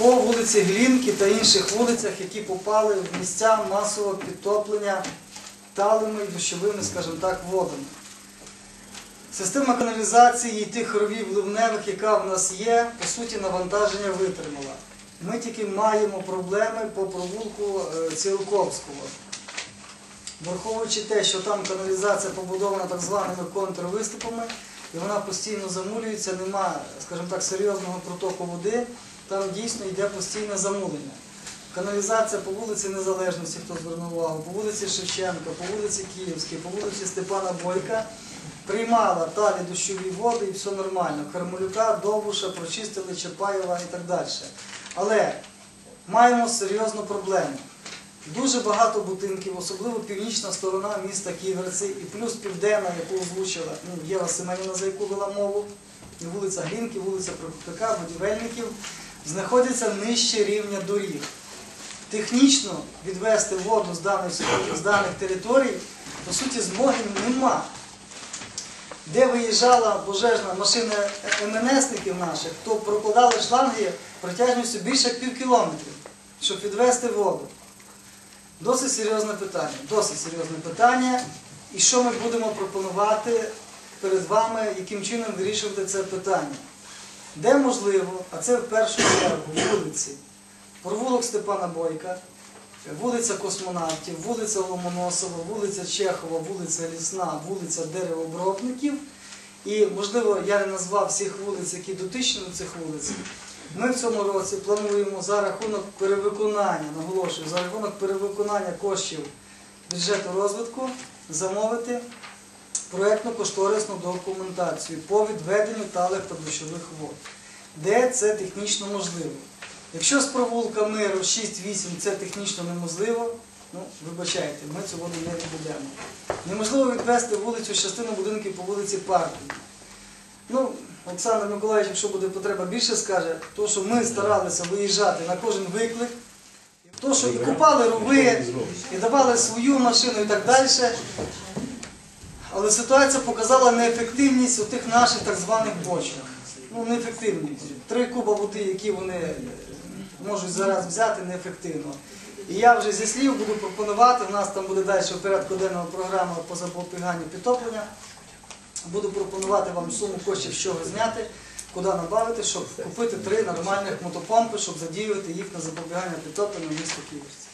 по вулиці Глінки та інших вулицях, які попали в місця масового підтоплення талими і дощовими, скажімо так, водами. Система каналізації і тих ровів ливневих, яка в нас є, по суті, навантаження витримала. Ми тільки маємо проблеми по провулку е, Цілковського. Враховуючи те, що там каналізація побудована так званими контрвиступами, і вона постійно замулюється, нема, скажімо так, серйозного протоку води, там дійсно йде постійне замулення. Каналізація по вулиці Незалежності, хто звернув увагу, по вулиці Шевченка, по вулиці Київській, по вулиці Степана Бойка приймала талі дощові води і все нормально. Кармелюка, Довбуша, прочистили Чапаєва і так далі. Але маємо серйозну проблему. Дуже багато будинків, особливо північна сторона міста Ківерці, і плюс південна, яку озвучила ну, Єва Семенівна, за яку вела мову, і вулиця Глінки, вулиця Прокопяка, будівельників, знаходяться нижче рівня доріг. Технічно відвести воду з даних, з даних територій, по суті, змоги нема. Де виїжджала пожежна машина МНСників наших, то прокладали шланги протяжністю більше як пів кілометрів, щоб відвести воду. Досить серйозне питання. Досить серйозне питання. І що ми будемо пропонувати перед вами, яким чином вирішувати це питання? Де можливо, а це в першу чергу вулиці, провулок Степана Бойка, вулиця Космонавтів, вулиця Ломоносова, вулиця Чехова, вулиця Лісна, вулиця Деревообробників. І, можливо, я не назвав всіх вулиць, які дотичні до цих вулиць. Ми в цьому році плануємо за рахунок перевиконання, наголошую, за рахунок перевиконання коштів бюджету розвитку замовити проєктно-кошторисну документацію по відведенню талих та дощових вод, де це технічно можливо. Якщо з провулка миру 6-8 це технічно неможливо, ну, вибачайте, ми цю воду не відбудемо. Неможливо відвести вулицю з частину будинків по вулиці Парку. Ну, Олександр Миколаївич, якщо буде потреба, більше скаже, то що ми старалися виїжджати на кожен виклик, то що і купали рови, і давали свою машину і так далі. Але ситуація показала неефективність у тих наших так званих бочок. Ну, неефективність. Три куба води, які вони можуть зараз взяти, неефективно. І я вже зі слів буду пропонувати, у нас там буде далі порядку денного програма по запобіганню підтоплення. Буду пропонувати вам суму коштів, з чого зняти, куди набавити, щоб купити три нормальних мотопомпи, щоб задіювати їх на запобігання підтоплення в місті Київське.